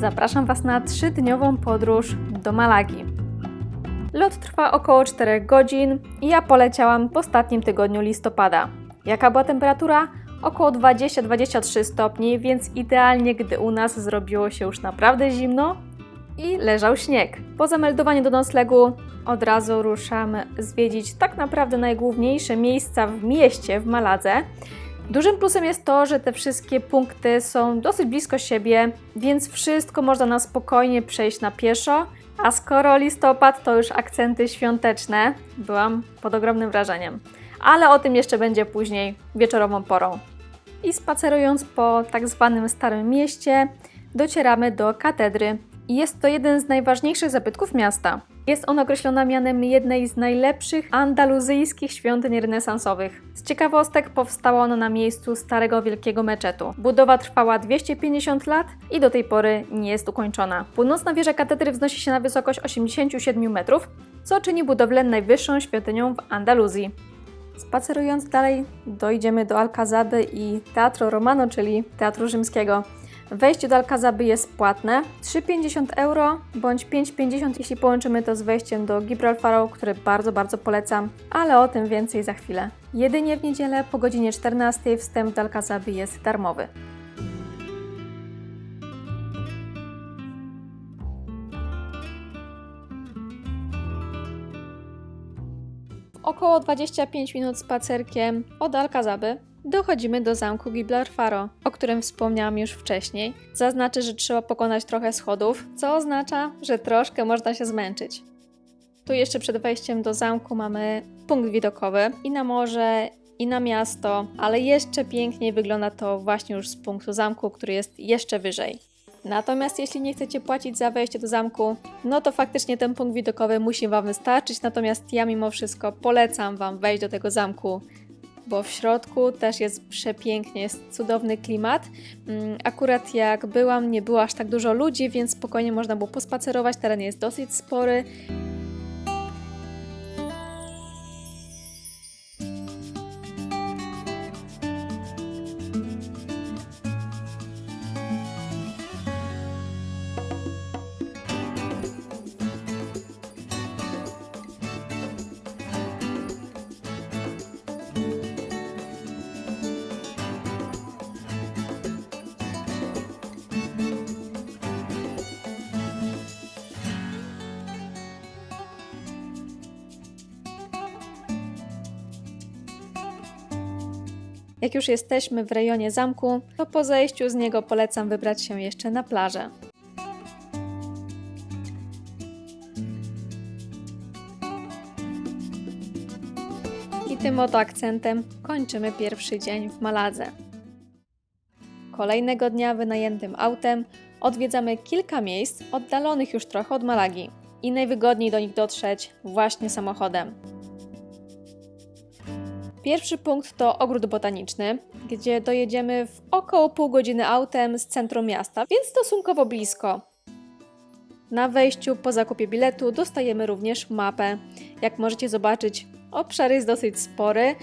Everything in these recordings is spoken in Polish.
zapraszam Was na trzydniową podróż do Malagi. Lot trwa około 4 godzin i ja poleciałam w ostatnim tygodniu listopada. Jaka była temperatura? Około 20-23 stopni, więc idealnie, gdy u nas zrobiło się już naprawdę zimno i leżał śnieg. Po zameldowaniu do noclegu od razu ruszamy zwiedzić tak naprawdę najgłówniejsze miejsca w mieście, w Maladze. Dużym plusem jest to, że te wszystkie punkty są dosyć blisko siebie, więc wszystko można na spokojnie przejść na pieszo. A skoro listopad, to już akcenty świąteczne. Byłam pod ogromnym wrażeniem. Ale o tym jeszcze będzie później, wieczorową porą. I spacerując po tak zwanym Starym Mieście, docieramy do katedry. Jest to jeden z najważniejszych zabytków miasta. Jest on określona mianem jednej z najlepszych andaluzyjskich świątyń renesansowych. Z ciekawostek powstało ono na miejscu starego wielkiego meczetu. Budowa trwała 250 lat i do tej pory nie jest ukończona. Północna wieża katedry wznosi się na wysokość 87 metrów, co czyni budowlę najwyższą świątynią w Andaluzji. Spacerując dalej, dojdziemy do Alcazaby i Teatro Romano, czyli Teatru Rzymskiego. Wejście do Alcazaby jest płatne 3,50 euro bądź 5,50 jeśli połączymy to z wejściem do Gibraltaru, które bardzo, bardzo polecam, ale o tym więcej za chwilę. Jedynie w niedzielę po godzinie 14 wstęp do Alcazaby jest darmowy. Około 25 minut spacerkiem od Alcazaby dochodzimy do zamku Gibralfaro, o którym wspomniałam już wcześniej. Zaznaczę, że trzeba pokonać trochę schodów, co oznacza, że troszkę można się zmęczyć. Tu jeszcze przed wejściem do zamku mamy punkt widokowy i na morze, i na miasto, ale jeszcze piękniej wygląda to właśnie już z punktu zamku, który jest jeszcze wyżej. Natomiast jeśli nie chcecie płacić za wejście do zamku, no to faktycznie ten punkt widokowy musi Wam wystarczyć, natomiast ja mimo wszystko polecam Wam wejść do tego zamku, bo w środku też jest przepięknie, jest cudowny klimat. Mm, Akurat jak byłam, nie było aż tak dużo ludzi, więc spokojnie można było pospacerować, teren jest dosyć spory. Jak już jesteśmy w rejonie zamku, to po zejściu z niego polecam wybrać się jeszcze na plażę. I tym oto akcentem kończymy pierwszy dzień w Maladze. Kolejnego dnia wynajętym autem odwiedzamy kilka miejsc oddalonych już trochę od Malagi i najwygodniej do nich dotrzeć właśnie samochodem. Pierwszy punkt to ogród botaniczny, gdzie dojedziemy w około pół godziny autem z centrum miasta, więc stosunkowo blisko. Na wejściu po zakupie biletu dostajemy również mapę. Jak możecie zobaczyć, obszar jest dosyć spory.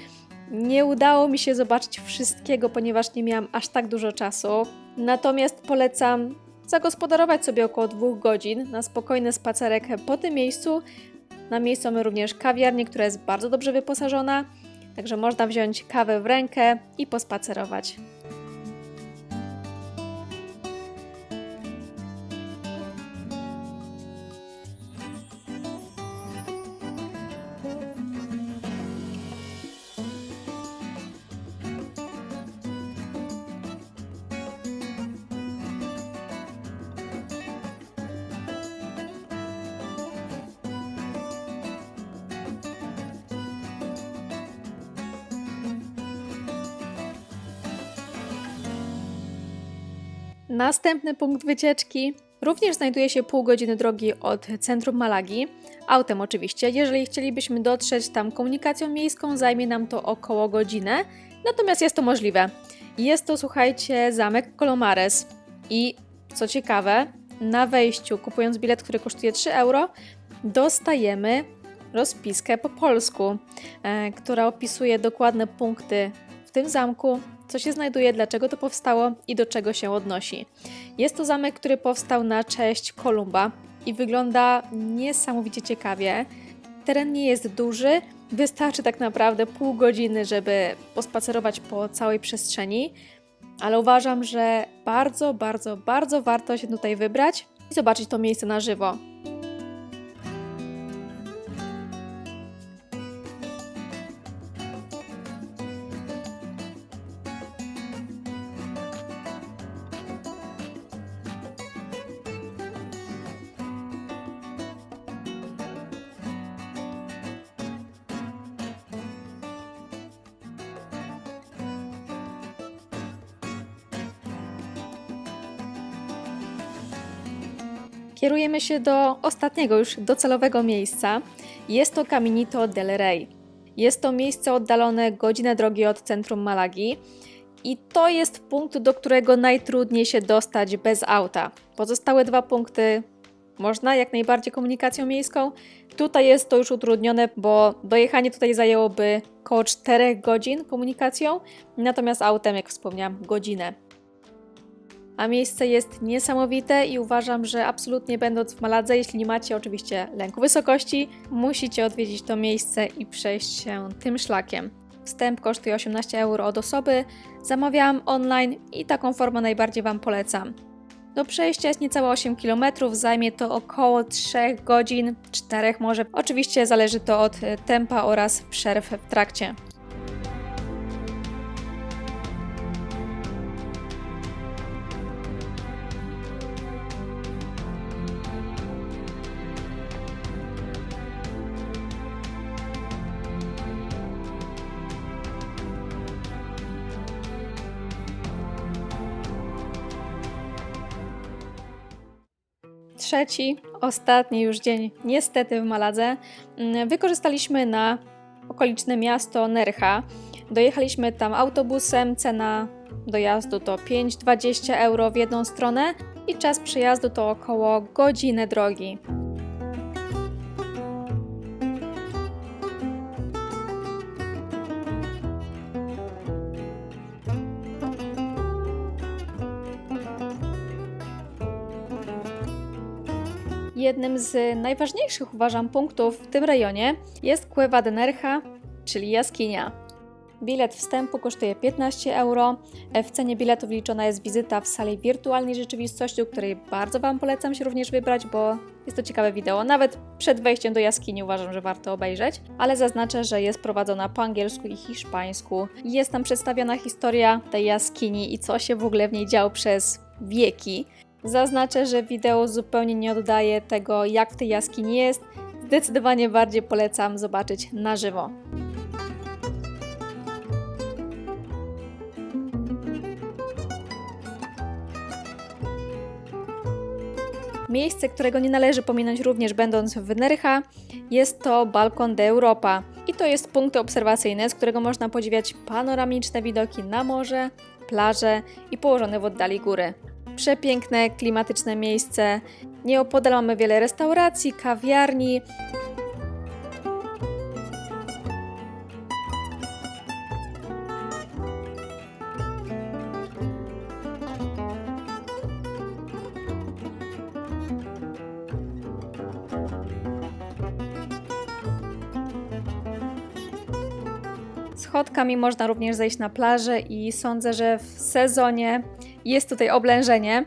Nie udało mi się zobaczyć wszystkiego, ponieważ nie miałam aż tak dużo czasu. Natomiast polecam zagospodarować sobie około dwóch godzin na spokojny spacerek po tym miejscu. Na miejscu mamy również kawiarnię, która jest bardzo dobrze wyposażona. Także można wziąć kawę w rękę i pospacerować. Następny punkt wycieczki również znajduje się pół godziny drogi od centrum Malagi. Autem oczywiście. Jeżeli chcielibyśmy dotrzeć tam komunikacją miejską, zajmie nam to około godzinę. Natomiast jest to możliwe. Jest to, słuchajcie, zamek Colomares. I co ciekawe, na wejściu, kupując bilet, który kosztuje 3 euro, dostajemy rozpiskę po polsku, e, która opisuje dokładne punkty w tym zamku co się znajduje, dlaczego to powstało i do czego się odnosi. Jest to zamek, który powstał na cześć Kolumba i wygląda niesamowicie ciekawie. Teren nie jest duży, wystarczy tak naprawdę pół godziny, żeby pospacerować po całej przestrzeni, ale uważam, że bardzo, bardzo, bardzo warto się tutaj wybrać i zobaczyć to miejsce na żywo. Kierujemy się do ostatniego już docelowego miejsca. Jest to Caminito del Rey. Jest to miejsce oddalone godzinę drogi od centrum Malagi i to jest punkt, do którego najtrudniej się dostać bez auta. Pozostałe dwa punkty można jak najbardziej komunikacją miejską. Tutaj jest to już utrudnione, bo dojechanie tutaj zajęłoby około 4 godzin komunikacją, natomiast autem, jak wspomniałam, godzinę a miejsce jest niesamowite i uważam, że absolutnie będąc w Maladze, jeśli nie macie oczywiście lęku wysokości, musicie odwiedzić to miejsce i przejść się tym szlakiem. Wstęp kosztuje 18 euro od osoby, zamawiałam online i taką formę najbardziej Wam polecam. Do przejścia jest niecałe 8 km, zajmie to około 3 godzin, 4 może. Oczywiście zależy to od e, tempa oraz przerw w trakcie. Trzeci, ostatni już dzień, niestety w Maladze, mm, wykorzystaliśmy na okoliczne miasto Nercha. Dojechaliśmy tam autobusem, cena dojazdu to 5,20 euro w jedną stronę i czas przejazdu to około godziny drogi. Jednym z najważniejszych, uważam, punktów w tym rejonie jest Cueva de Nerja, czyli jaskinia. Bilet wstępu kosztuje 15 euro. W cenie biletu wliczona jest wizyta w sali wirtualnej rzeczywistości, której bardzo Wam polecam się również wybrać, bo jest to ciekawe wideo. Nawet przed wejściem do jaskini uważam, że warto obejrzeć, ale zaznaczę, że jest prowadzona po angielsku i hiszpańsku. Jest tam przedstawiona historia tej jaskini i co się w ogóle w niej działo przez wieki. Zaznaczę, że wideo zupełnie nie oddaje tego, jak w tej jaskini jest. Zdecydowanie bardziej polecam zobaczyć na żywo. Miejsce, którego nie należy pominąć również będąc w Nercha, jest to Balkon de Europa. I to jest punkt obserwacyjny, z którego można podziwiać panoramiczne widoki na morze, plaże i położone w oddali góry. Przepiękne, klimatyczne miejsce. Nieopodal mamy wiele restauracji, kawiarni. Schodkami można również zejść na plażę i sądzę, że w sezonie jest tutaj oblężenie.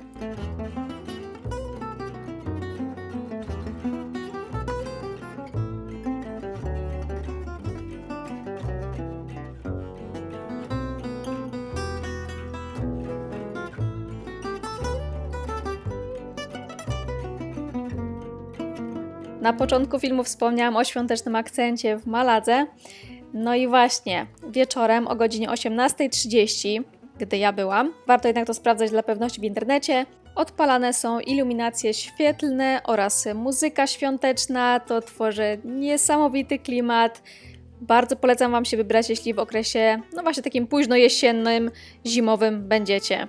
Na początku filmu wspomniałam o świątecznym akcencie w Maladze. No i właśnie, wieczorem o godzinie 18.30 gdy ja byłam. Warto jednak to sprawdzać dla pewności w internecie. Odpalane są iluminacje świetlne oraz muzyka świąteczna. To tworzy niesamowity klimat. Bardzo polecam Wam się wybrać, jeśli w okresie, no właśnie takim późno jesiennym, zimowym będziecie.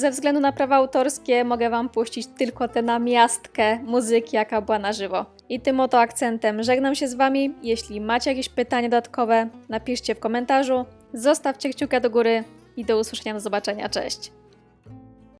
Ze względu na prawa autorskie mogę Wam puścić tylko tę namiastkę muzyki, jaka była na żywo. I tym oto akcentem żegnam się z Wami. Jeśli macie jakieś pytania dodatkowe, napiszcie w komentarzu. Zostawcie kciuka do góry i do usłyszenia, do zobaczenia. Cześć!